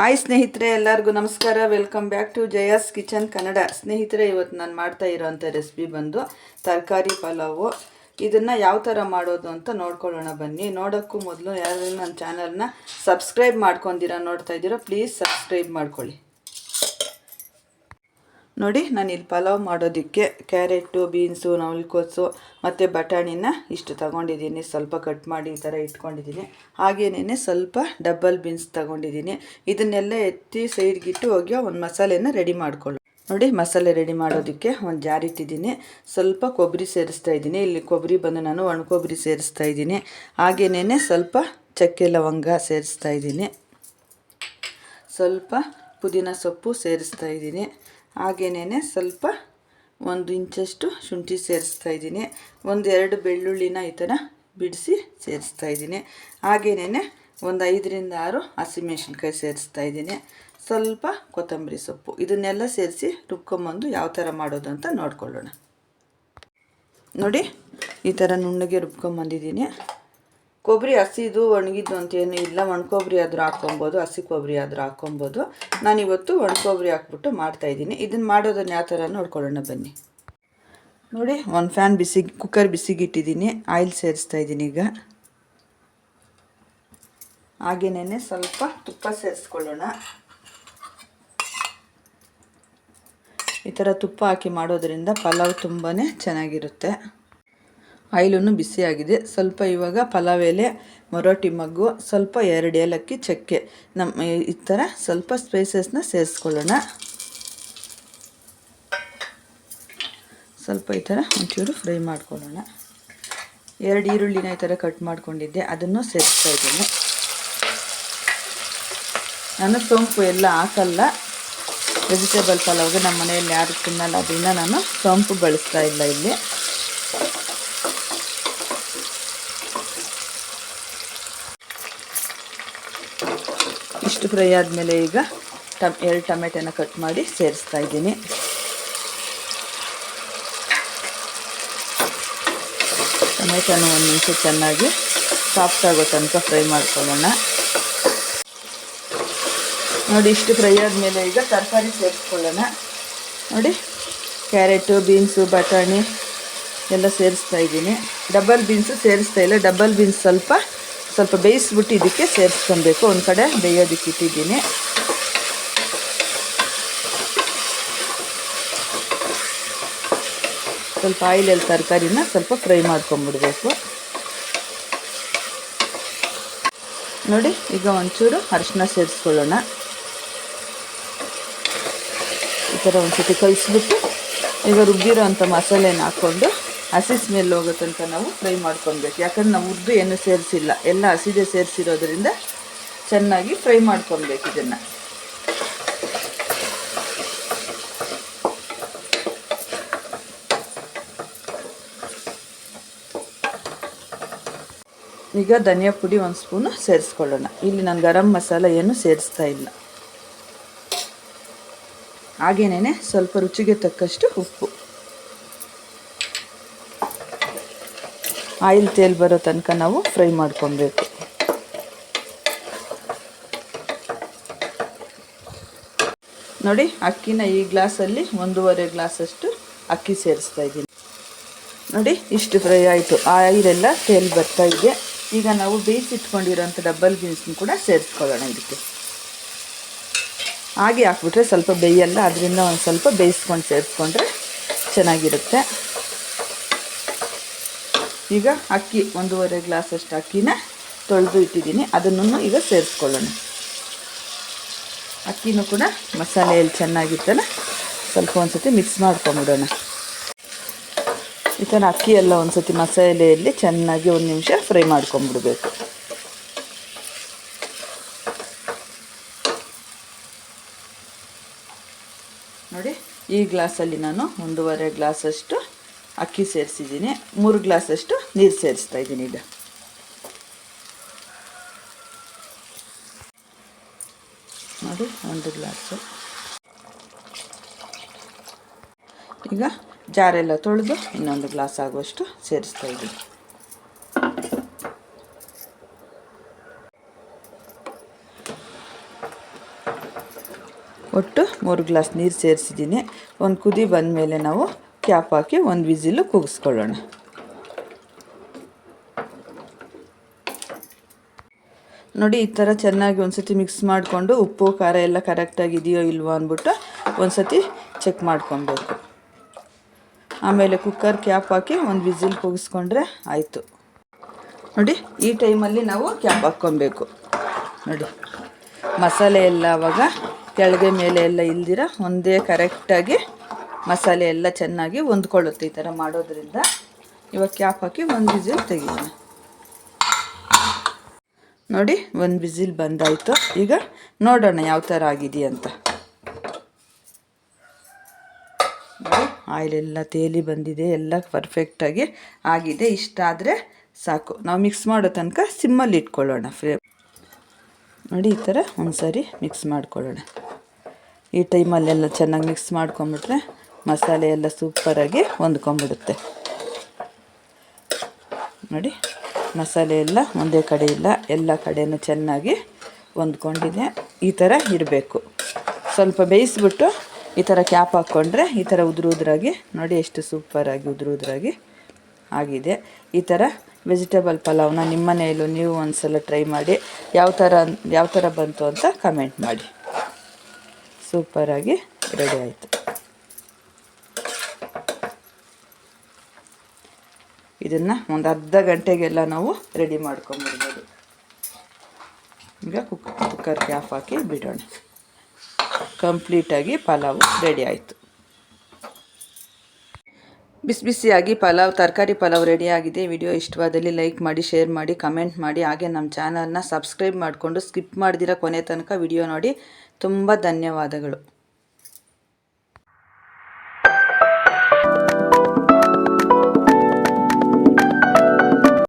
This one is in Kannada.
ಹಾಯ್ ಸ್ನೇಹಿತರೆ, ಎಲ್ಲರಿಗೂ ನಮಸ್ಕಾರ. Welcome back to Jaya's kitchen Kannada ಸ್ನೇಹಿತರೆ, ಇವತ್ತು ನಾನು ಮಾಡ್ತಾ ಇರೋವಂಥ ರೆಸಿಪಿ ಬಂದು ತರಕಾರಿ ಪಲಾವು. ಇದನ್ನು ಯಾವ ಥರ ಮಾಡೋದು ಅಂತ ನೋಡ್ಕೊಳ್ಳೋಣ ಬನ್ನಿ. ನೋಡೋಕ್ಕೂ ಮೊದಲು ಯಾರು ನನ್ನ ಚಾನಲ್ನ ಸಬ್ಸ್ಕ್ರೈಬ್ ಮಾಡ್ಕೊಂಡಿರೋ, ನೋಡ್ತಾ ಇದ್ದೀರೋ ಪ್ಲೀಸ್ ಸಬ್ಸ್ಕ್ರೈಬ್ ಮಾಡ್ಕೊಳ್ಳಿ. ನೋಡಿ ನಾನು ಇಲ್ಲಿ ಪಲಾವ್ ಮಾಡೋದಕ್ಕೆ ಕ್ಯಾರೆಟು, ಬೀನ್ಸು, ನವಲ್ಕೋಸು ಮತ್ತು ಬಟಾಣಿನ ಇಷ್ಟು ತಗೊಂಡಿದ್ದೀನಿ. ಸ್ವಲ್ಪ ಕಟ್ ಮಾಡಿ ಈ ಥರ ಇಟ್ಕೊಂಡಿದ್ದೀನಿ. ಹಾಗೇನೇ ಸ್ವಲ್ಪ ಡಬ್ಬಲ್ ಬೀನ್ಸ್ ತಗೊಂಡಿದ್ದೀನಿ. ಇದನ್ನೆಲ್ಲ ಎತ್ತಿ ಸೈಡ್ಗಿಟ್ಟು ಹೋಗಿ ಒಂದು ಮಸಾಲೆನ ರೆಡಿ ಮಾಡಿಕೊಳ್ಳಿ ನೋಡಿ, ಮಸಾಲೆ ರೆಡಿ ಮಾಡೋದಕ್ಕೆ ಒಂದು ಜಾರ್ ಇಟ್ಟಿದ್ದೀನಿ. ಸ್ವಲ್ಪ ಕೊಬ್ಬರಿ ಸೇರಿಸ್ತಾ ಇದ್ದೀನಿ. ಇಲ್ಲಿ ಕೊಬ್ಬರಿ ಬಂದು ನಾನು ಒಣ ಕೊಬ್ಬರಿ ಸೇರಿಸ್ತಾ ಇದ್ದೀನಿ. ಹಾಗೇನೇ ಸ್ವಲ್ಪ ಚಕ್ಕೆ ಲವಂಗ ಸೇರಿಸ್ತಾ ಇದ್ದೀನಿ. ಸ್ವಲ್ಪ ಪುದೀನ ಸೊಪ್ಪು ಸೇರಿಸ್ತಾ ಇದ್ದೀನಿ. ಹಾಗೇನೇ ಸ್ವಲ್ಪ ಒಂದು ಇಂಚಷ್ಟು ಶುಂಠಿ ಸೇರಿಸ್ತಾ ಇದ್ದೀನಿ. ಒಂದು ಎರಡು ಬೆಳ್ಳುಳ್ಳಿನ ಈ ಥರ ಬಿಡಿಸಿ ಸೇರಿಸ್ತಾ ಇದ್ದೀನಿ. ಹಾಗೇನೇ ಒಂದು ಐದರಿಂದ ಆರು ಹಸಿಮೆಣ್ಸಿನ್ಕಾಯಿ ಸೇರಿಸ್ತಾ ಇದ್ದೀನಿ. ಸ್ವಲ್ಪ ಕೊತ್ತಂಬರಿ ಸೊಪ್ಪು. ಇದನ್ನೆಲ್ಲ ಸೇರಿಸಿ ರುಬ್ಕೊಂಬಂದು ಯಾವ ಥರ ಮಾಡೋದು ಅಂತ ನೋಡ್ಕೊಳ್ಳೋಣ. ನೋಡಿ, ಈ ಥರ ನುಣ್ಣಗೆ ರುಬ್ಕೊಂಬಂದಿದ್ದೀನಿ. ಕೊಬ್ಬರಿ ಹಸಿದು ಒಣಗಿದ್ದು ಅಂತೇನು ಇಲ್ಲ. ಒಣಕೊಬ್ಬರಿ ಆದರೂ ಹಾಕ್ಕೊಬೋದು, ಹಸಿ ಕೊಬ್ಬರಿ ಆದರೂ ಹಾಕ್ಕೊಬೋದು. ನಾನಿವತ್ತು ಒಣಕೊಬ್ಬರಿ ಹಾಕ್ಬಿಟ್ಟು ಮಾಡ್ತಾಯಿದ್ದೀನಿ ಇದನ್ನು ಮಾಡೋದನ್ನು ಯಾವ ಥರ ನೋಡ್ಕೊಳ್ಳೋಣ ಬನ್ನಿ. ನೋಡಿ ಒಂದು ಫ್ಯಾನ್ ಬಿಸಿ, ಕುಕ್ಕರ್ ಬಿಸಿಗಿಟ್ಟಿದ್ದೀನಿ. ಆಯಿಲ್ ಸೇರಿಸ್ತಾ ಇದ್ದೀನಿ ಈಗ. ಹಾಗೇನೇ ಸ್ವಲ್ಪ ತುಪ್ಪ ಸೇರಿಸ್ಕೊಳ್ಳೋಣ. ಈ ಥರ ತುಪ್ಪ ಹಾಕಿ ಮಾಡೋದ್ರಿಂದ ಪಲಾವ್ ತುಂಬಾ ಚೆನ್ನಾಗಿರುತ್ತೆ. ಆಯಿಲನ್ನು ಬಿಸಿಯಾಗಿದೆ. ಸ್ವಲ್ಪ ಇವಾಗ ಪಲಾವ್ ಎಲೆ ಮೊರೋಟಿ ಮಗ್ಗು, ಸ್ವಲ್ಪ ಎರಡು ಏಲಕ್ಕಿ ಚಕ್ಕೆ. ನಮ್ಮ ಈ ಥರ ಸ್ವಲ್ಪ ಸ್ಪೈಸಸ್ನ ಸೇರಿಸ್ಕೊಳ್ಳೋಣ. ಸ್ವಲ್ಪ ಈ ಥರ ಒಂಚೂರು ಫ್ರೈ ಮಾಡ್ಕೊಳ್ಳೋಣ. ಎರಡು ಈರುಳ್ಳಿನ ಈ ಥರ ಕಟ್ ಮಾಡ್ಕೊಂಡಿದ್ದೆ. ಅದನ್ನು ಸೇರಿಸ್ತಾ ಇದ್ದೀನಿ. ನಾನು ಸೋಂಪು ಎಲ್ಲ ಹಾಕಲ್ಲ. ವೆಜಿಟೇಬಲ್ ಪಲಾವ್ಗೆ ನಮ್ಮ ಮನೆಯಲ್ಲಿ ಯಾರು ತಿನ್ನಲ್ಲ. ಅದರಿಂದ ನಾನು ಸೋಂಪು ಬಳಸ್ತಾ ಇಲ್ಲ ಇಲ್ಲಿ. ಇಷ್ಟು ಫ್ರೈ ಆದಮೇಲೆ ಈಗ ಟಮ್, ಎರಡು ಟೊಮೆಟೊನ ಕಟ್ ಮಾಡಿ ಸೇರಿಸ್ತಾ ಇದ್ದೀನಿ. ಟೊಮೆಟೊನ ಒಂದು ನಿಮಿಷ ಚೆನ್ನಾಗಿ ಸಾಫ್ಟ್ ಆಗೋ ತನಕ ಫ್ರೈ ಮಾಡ್ಕೊಳ್ಳೋಣ. ನೋಡಿ, ಇಷ್ಟು ಫ್ರೈ ಆದಮೇಲೆ ಈಗ ತರಕಾರಿ ಸೇರಿಸ್ಕೊಳ್ಳೋಣ. ನೋಡಿ, ಕ್ಯಾರೆಟು, ಬೀನ್ಸು, ಬಟಾಣಿ ಎಲ್ಲ ಸೇರಿಸ್ತಾ ಇದ್ದೀನಿ. ಡಬಲ್ ಬೀನ್ಸು ಸೇರಿಸ್ತಾ ಇಲ್ಲ, ಡಬಲ್ ಬೀನ್ಸ್ ಸ್ವಲ್ಪ ಸ್ವಲ್ಪ ಬೇಯಿಸ್ಬಿಟ್ಟು ಇದಕ್ಕೆ ಸೇರಿಸ್ಕೊಬೇಕು. ಒಂದು ಕಡೆ ಬೇಯೋದಕ್ಕೆ ಇಟ್ಟಿದ್ದೀನಿ. ಸ್ವಲ್ಪ ಆಯಿಲಲ್ಲಿ ತರಕಾರಿನ ಸ್ವಲ್ಪ ಫ್ರೈ ಮಾಡ್ಕೊಂಬಿಡ್ಬೇಕು. ನೋಡಿ, ಈಗ ಒಂಚೂರು ಅರಿಶಿನ ಸೇರಿಸ್ಕೊಳ್ಳೋಣ. ಈ ಥರ ಒಂದು ಸತಿ ಕಲಿಸ್ಬಿಟ್ಟು ಈಗ ರುಬ್ಬಿರೋ ಅಂಥ ಮಸಾಲೆನ ಹಾಕ್ಕೊಂಡು ಹಸಿ ಸ್ಮೆಲ್ ಹೋಗೋ ತನಕ ನಾವು ಫ್ರೈ ಮಾಡ್ಕೊಬೇಕು ಯಾಕಂದ್ರೆ ನಾವು ಉದ್ದು ಏನು ಸೇರಿಸಿಲ್ಲ. ಎಲ್ಲ ಹಸಿದೆ ಸೇರಿಸಿರೋದ್ರಿಂದ ಚೆನ್ನಾಗಿ ಫ್ರೈ ಮಾಡ್ಕೊಬೇಕು ಇದನ್ನು. ಈಗ ಧನಿಯಾ ಪುಡಿ ಒಂದು ಸ್ಪೂನು ಸೇರಿಸ್ಕೊಳ್ಳೋಣ. ಇಲ್ಲಿ ನಾನು ಗರಂ ಮಸಾಲ ಏನು ಸೇರಿಸ್ತಾ ಇಲ್ಲ. ಹಾಗೇನೇ ಸ್ವಲ್ಪ ರುಚಿಗೆ ತಕ್ಕಷ್ಟು ಉಪ್ಪು. ಆಯಿಲ್ ತೇಲ್ ಬರೋ ತನಕ ನಾವು ಫ್ರೈ ಮಾಡ್ಕೊಬೇಕು. ನೋಡಿ, ಅಕ್ಕಿನ ಈ ಗ್ಲಾಸಲ್ಲಿ ಒಂದೂವರೆ ಗ್ಲಾಸಷ್ಟು ಅಕ್ಕಿ ಸೇರಿಸ್ತಾ ಇದ್ದೀನಿ. ನೋಡಿ, ಇಷ್ಟು ಫ್ರೈ ಆಯಿತು. ಆಯಿಲೆಲ್ಲ ತೇಲ್ ಬರ್ತಾ ಇದೆ. ಈಗ ನಾವು ಬೇಯಿಸಿಟ್ಕೊಂಡಿರೋಂಥ ಡಬ್ಬಲ್ ಬೀನ್ಸ್ನ ಕೂಡ ಸೇರಿಸ್ಕೊಳ್ಳೋಣ ಇದಕ್ಕೆ. ಹಾಗೆ ಹಾಕ್ಬಿಟ್ರೆ ಸ್ವಲ್ಪ ಬೇಯಲ್ಲ, ಅದರಿಂದ ಒಂದು ಸ್ವಲ್ಪ ಬೇಯಿಸ್ಕೊಂಡು ಸೇರಿಸ್ಕೊಂಡ್ರೆ ಚೆನ್ನಾಗಿರುತ್ತೆ. ಈಗ ಅಕ್ಕಿ ಒಂದೂವರೆ ಗ್ಲಾಸಷ್ಟು ಅಕ್ಕಿನ ತೊಳೆದು ಇಟ್ಟಿದ್ದೀನಿ. ಅದನ್ನು ಈಗ ಸೇರಿಸ್ಕೊಳ್ಳೋಣ. ಅಕ್ಕಿನೂ ಕೂಡ ಮಸಾಲೆಯಲ್ಲಿ ಚೆನ್ನಾಗಿತ್ತಲ್ಲ? ಸ್ವಲ್ಪ ಒಂದು ಸತಿ ಮಿಕ್ಸ್ ಮಾಡ್ಕೊಂಬಿಡೋಣ. ಈ ಥರ ಅಕ್ಕಿ ಎಲ್ಲ ಒಂದು ಸತಿ ಮಸಾಲೆಯಲ್ಲಿ ಚೆನ್ನಾಗಿ ಒಂದು ನಿಮಿಷ ಫ್ರೈ ಮಾಡ್ಕೊಂಬಿಡ್ಬೇಕು. ನೋಡಿ, ಈ ಗ್ಲಾಸಲ್ಲಿ ನಾನು ಒಂದೂವರೆ ಗ್ಲಾಸಷ್ಟು ಅಕ್ಕಿ ಸೇರಿಸಿದ್ದೀನಿ. ಮೂರು ಗ್ಲಾಸಷ್ಟು ನೀರು ಸೇರಿಸ್ತಾ ಇದ್ದೀನಿ ಈಗ. ನೋಡಿ, ಒಂದು ಗ್ಲಾಸು. ಈಗ ಜಾರೆಲ್ಲ ತೊಳೆದು ಇನ್ನೊಂದು ಗ್ಲಾಸ್ ಆಗುವಷ್ಟು ಸೇರಿಸ್ತಾ ಇದ್ದೀನಿ. ಒಟ್ಟು ಮೂರು ಗ್ಲಾಸ್ ನೀರು ಸೇರಿಸಿದ್ದೀನಿ. ಒಂದು ಕುದಿ ಬಂದಮೇಲೆ ನಾವು ಕ್ಯಾಪ್ ಹಾಕಿ ಒಂದು ವಿಸಿಲು ಕೂಗಿಸ್ಕೊಳ್ಳೋಣ. ನೋಡಿ, ಈ ಥರ ಚೆನ್ನಾಗಿ ಒಂದು ಸತಿ ಮಿಕ್ಸ್ ಮಾಡಿಕೊಂಡು ಉಪ್ಪು, ಖಾರ ಎಲ್ಲ ಕರೆಕ್ಟಾಗಿ ಇದೆಯೋ ಇಲ್ವೋ ಅಂದ್ಬಿಟ್ಟು ಒಂದು ಸತಿ ಚೆಕ್ ಮಾಡ್ಕೊಬೇಕು. ಆಮೇಲೆ ಕುಕ್ಕರ್ ಕ್ಯಾಪ್ ಹಾಕಿ ಒಂದು ವಿಸಿಲ್ ಕೂಗಿಸ್ಕೊಂಡ್ರೆ ಆಯಿತು. ನೋಡಿ, ಈ ಟೈಮಲ್ಲಿ ನಾವು ಕ್ಯಾಪ್ ಹಾಕ್ಕೊಬೇಕು. ನೋಡಿ, ಮಸಾಲೆ ಎಲ್ಲ ಅವಾಗ ಕೆಳಗೆ ಮೇಲೆ ಎಲ್ಲ ಇಲ್ದಿರ ಒಂದೇ ಕರೆಕ್ಟಾಗಿ ಮಸಾಲೆ ಎಲ್ಲ ಚೆನ್ನಾಗಿ ಹೊಂದ್ಕೊಳ್ಳುತ್ತೆ ಈ ಥರ ಮಾಡೋದ್ರಿಂದ. ಇವಾಗ ಕ್ಯಾಪ್ ಹಾಕಿ ಒಂದು ವಿಸಿಲ್ ತೆಗಿಯೋಣ. ನೋಡಿ, ಒಂದು ವಿಸಿಲ್ ಬಂದಾಯಿತು. ಈಗ ನೋಡೋಣ ಯಾವ ಥರ ಆಗಿದೆಯಂತ ನೋಡಿ ಆಯಿಲ್ ಎಲ್ಲ ತೇಲಿ ಬಂದಿದೆ, ಎಲ್ಲ ಪರ್ಫೆಕ್ಟಾಗಿ ಆಗಿದೆ. ಇಷ್ಟ ಆದರೆ ಸಾಕು. ನಾವು ಮಿಕ್ಸ್ ಮಾಡೋ ತನಕ ಸಿಮ್ಮಲ್ಲಿ ಇಟ್ಕೊಳ್ಳೋಣ. ಫ್ಲೇಮ್ ನೋಡಿ, ಈ ಥರ ಒಂದು ಸಾರಿ ಮಿಕ್ಸ್ ಮಾಡ್ಕೊಳ್ಳೋಣ. ಈ ಟೈಮಲ್ಲೆಲ್ಲ ಚೆನ್ನಾಗಿ ಮಿಕ್ಸ್ ಮಾಡ್ಕೊಂಬಿಟ್ರೆ ಮಸಾಲೆ ಎಲ್ಲ ಸೂಪರಾಗಿ ಹೊಂದ್ಕೊಂಬಿಡುತ್ತೆ ನೋಡಿ, ಮಸಾಲೆ ಎಲ್ಲ ಒಂದೇ ಕಡೆ ಇಲ್ಲ, ಎಲ್ಲ ಕಡೆಯೂ ಚೆನ್ನಾಗಿ ಹೊಂದ್ಕೊಂಡಿದೆ. ಈ ಥರ ಇರಬೇಕು. ಸ್ವಲ್ಪ ಬೇಯಿಸ್ಬಿಟ್ಟು ಈ ಥರ ಕ್ಯಾಪ್ ಹಾಕ್ಕೊಂಡ್ರೆ ಈ ಥರ ಉದುರು ಉದುರಾಗಿ, ನೋಡಿ ಎಷ್ಟು ಸೂಪರಾಗಿ ಉದುರು ಉದುರಾಗಿ ಆಗಿದೆ. ಈ ಥರ ವೆಜಿಟೇಬಲ್ ಪಲಾವ್ನ ನಿಮ್ಮ ಮನೆಯಲ್ಲೂ ನೀವು ಒಂದು ಸಲ ಟ್ರೈ ಮಾಡಿ, ಯಾವ ಥರ ಯಾವ ಥರ ಬಂತು ಅಂತ ಕಮೆಂಟ್ ಮಾಡಿ. ಸೂಪರಾಗಿ ರೆಡಿ ಆಯಿತು. ಇದನ್ನು ಒಂದು ಅರ್ಧ ಗಂಟೆಗೆಲ್ಲ ನಾವು ರೆಡಿ ಮಾಡ್ಕೊಂಬಿಡ್ಬೋದು ಈಗ ಕುಕ್ ಕುಕ್ಕರ್ ಕ್ಯಾಪ್ ಹಾಕಿ ಬಿಡೋಣ. ಕಂಪ್ಲೀಟಾಗಿ ಪಲಾವು ರೆಡಿ ಆಯಿತು. ಬಿಸಿ ಬಿಸಿಯಾಗಿ ಪಲಾವ್, ತರಕಾರಿ ಪಲಾವ್ ರೆಡಿ ಆಗಿದೆ. ವಿಡಿಯೋ ಇಷ್ಟವಾದಲ್ಲಿ ಲೈಕ್ ಮಾಡಿ ಶೇರ್ ಮಾಡಿ ಕಮೆಂಟ್ ಮಾಡಿ. ಹಾಗೆ ನಮ್ಮ ಚಾನಲ್ನ ಸಬ್ಸ್ಕ್ರೈಬ್ ಮಾಡಿಕೊಂಡು ಸ್ಕಿಪ್ ಮಾಡ್ದಿರ ಕೊನೆ ತನಕ ವಿಡಿಯೋ ನೋಡಿ. ತುಂಬ ಧನ್ಯವಾದಗಳು.